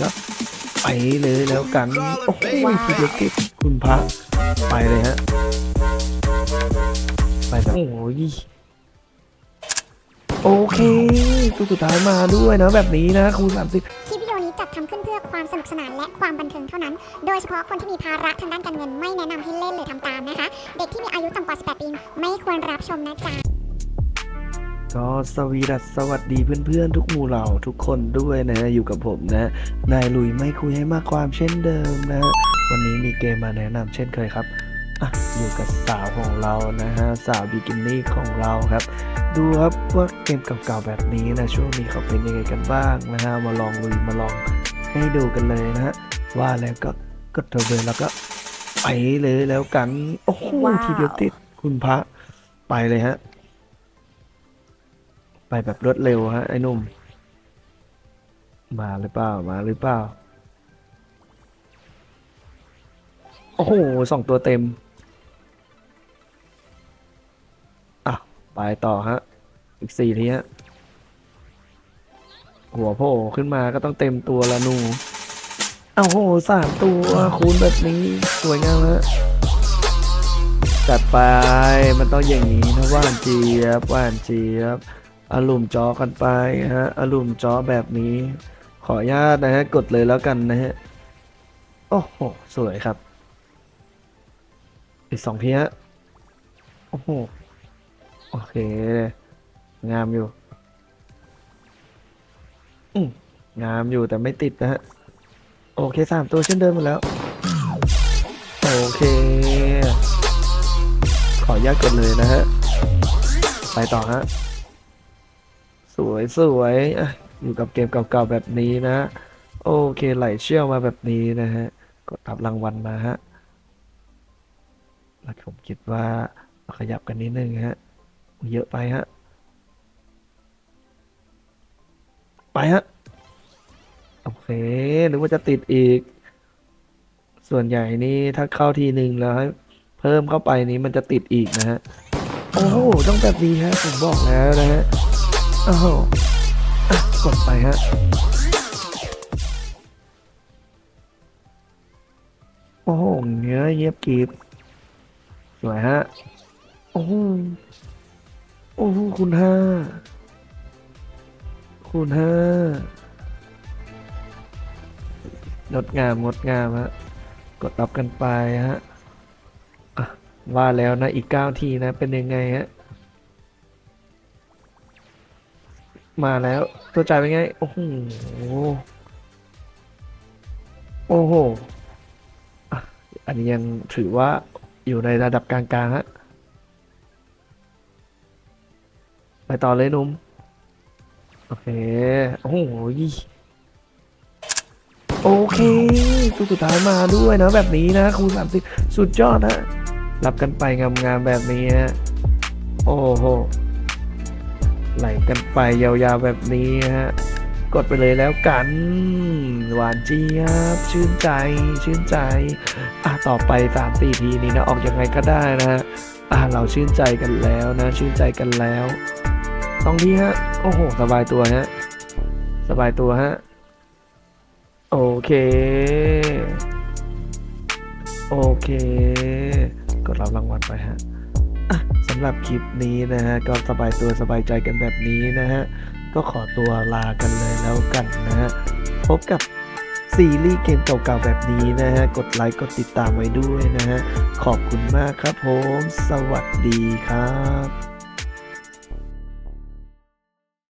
ก็ไปเลยแล้วกัน โอ้โหทีเดียวติดคุณพระไปเลยฮะ ไปแบบโอ้ยโอเคตัวสุดท้ายมาด้วยนะแบบนี้นะคูณสามสิบคลิปวิดีโอนี้จัดทำขึ้นเพื่อความสนุกสนานและความบันเทิงเท่านั้น โดยเฉพาะคนที่มีภาระทางด้านการเงินไม่แนะนำให้เล่นหรือทำตามนะคะ เด็กที่มีอายุต่ำกว่า 18 ปีไม่ควรรับชมนะจ๊ะ ก็สวีดัสสวัสดีเพื่อนๆ ทุกหมู่เหล่าทุกคนด้วยนะฮะอยู่กับผมนะ นายลุยไม่คุยให้มากความเช่นเดิมนะฮะวันนี้มีเกมมาแนะนำเช่นเคยครับอะอยู่กับสาวของเรานะฮะสาวบิกินี่ของเราครับ ดูครับว่าเกมเก่าๆแบบนี้นะช่วงนี้เขาเป็นยังไงกันบ้างนะฮะมาลองลุยมาลองให้ดูกันเลยนะฮะว่าแล้วก็กดเทอร์เบนแล้วก็ไปเลยแล้วกันโอ้โหว้าวทีเดียวติดคุณพระไปเลยฮะ ไปแบบรวดเร็วฮะไอ้นุ่ม มาหรือเปล่า มาหรือเปล่า โอ้โหสองตัวเต็ม อะ ไปต่อฮะ อีกสี่ทีฮะ หัวโผล่ขึ้นมาก็ต้องเต็มตัวละนูเอาโหสามตัวคูณแบบนี้ สวยงามฮะจัดไป มันต้องอย่างนี้นะว่านเจี๊ยบว่านเจี๊ยบ อารมณ์จอกันไปฮะอารมณ์จอแบบนี้ ขออนุญาตนะฮะกดเลยแล้วกันนะฮะโอ้โหสวยครับ อีกสองทีฮะโอ้โหโอเค งามอยู่อืมงามอยู่แต่ไม่ติดนะฮะโอเคสามตัวเช่นเดิมหมดแล้ว โอเค ขออนุญาตกดเลยนะฮะ ไปต่อฮะ วยสวยอะอยู่กับเกมเก่าๆแบบนี้นะ โอเคไหลเชี่ยวมาแบบนี้นะฮะกดรับรางวัลมาฮะแล้วผมคิดว่าขยับกันนิดนึงฮะเยอะไปฮะไปฮะโอเคหรือว่าจะติดอีก ส่วนใหญ่นี่ถ้าเข้าทีหนึ่งแล้วเพิ่มเข้าไปนี้มันจะติดอีกนะฮะโอ้โหต้องแบบนี้ฮะผมบอกแล้วนะฮะ อ้โหอะกดไปฮะ โอ้โห เนื้อเยียบกรีบสวยฮะ โอ้โห โอ้โห คุณห้า คุณห้างดงาม งดงามฮะ กดรับกันไปฮะ อะ ว่าแล้วนะ อีกเก้าทีนะ เป็นยังไงฮะ มาแล้วตัวจ่ายเป็นไง โอ้โห โอ้โห อันนี้ยังถือว่าอยู่ในระดับกลางๆฮะ ไปต่อเลยนุ่ม โอเค โอ้โห โอเคตัวสุดท้ายมาด้วยนะแบบนี้นะคูณสามสิบสุดยอดนะ รับกันไปงามๆแบบนี้ฮะ โอ้โห ไหลกันไปยาวๆแบบนี้ฮะ กดไปเลยแล้วกัน หวานเจี๊ยบชื่นใจ ชื่นใจ อะ ต่อไปสามสี่ทีนี้นะ ออกยังไงก็ได้นะฮะ อะ เราชื่นใจกันแล้วนะ ชื่นใจกันแล้วสองทีฮะ โอ้โห สบายตัวฮะ สบายตัวฮะ โอเค โอเค กดรับรางวัลไปฮะำหรับคลิปนี้นะฮะก็สบายตัวสบายใจกันแบบนี้นะฮะก็ขอตัวลากันเลยแล้วกันนะฮะพบกับซีรีส์เกมเก่าๆแบบนี้นะฮะ กดไลค์ กดติดตามไว้ด้วยนะฮะ ขอบคุณมากครับผม สวัสดีครับ